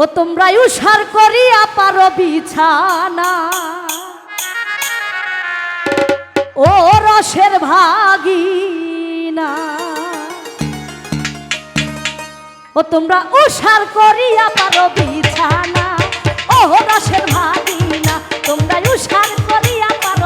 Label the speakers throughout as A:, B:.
A: ও তোমরা উসার করিয়া পারো বিছানা। ও রসের ভাগিনা। ও তোমরা উসার করিয়া পারো বিছানা। ও রসের ভাগিনা তোমরা উসার করিয়া পারো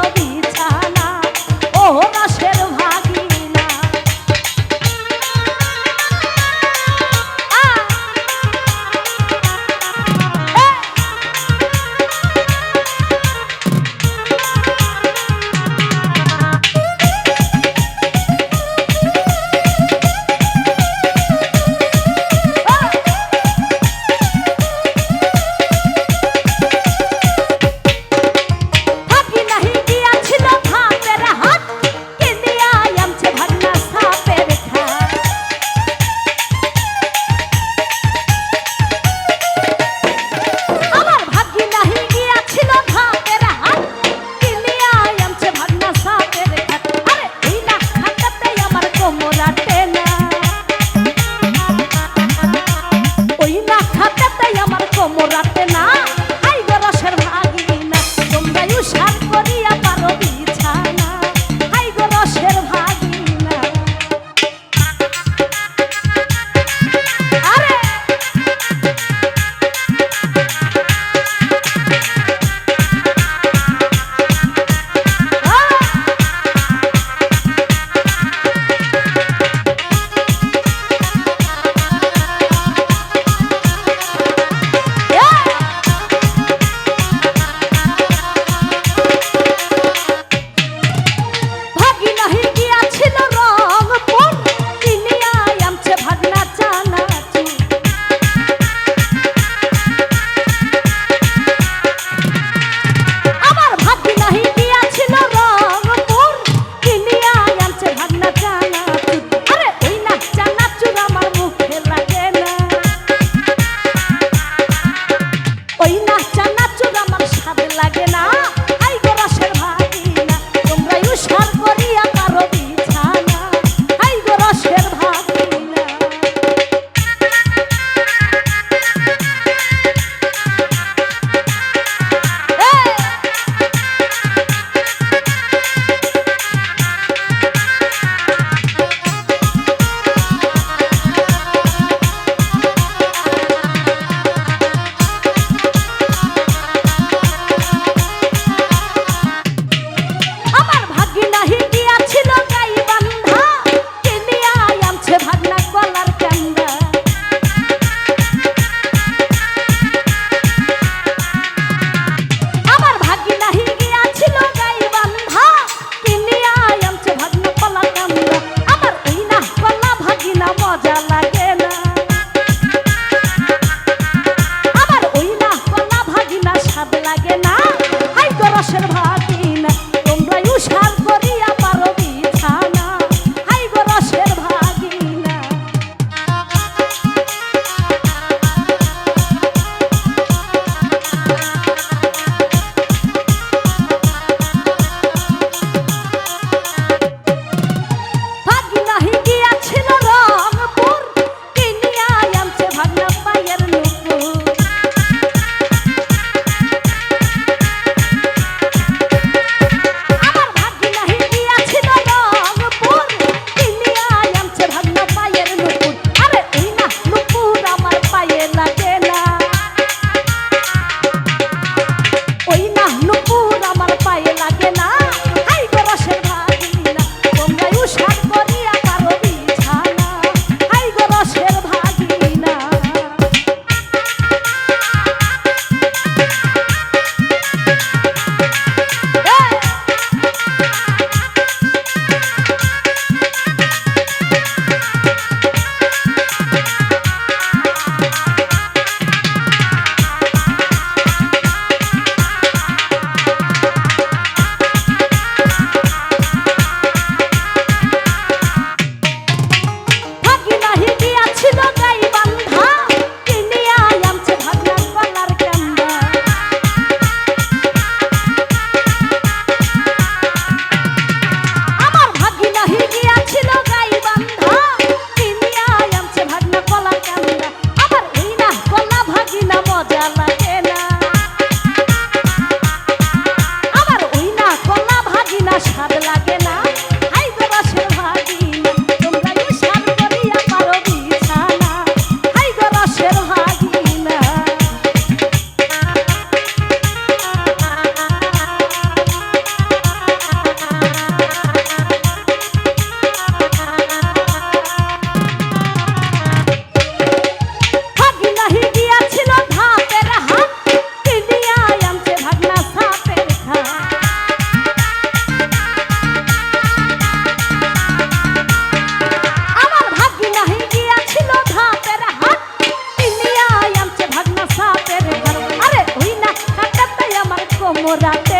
A: ricordate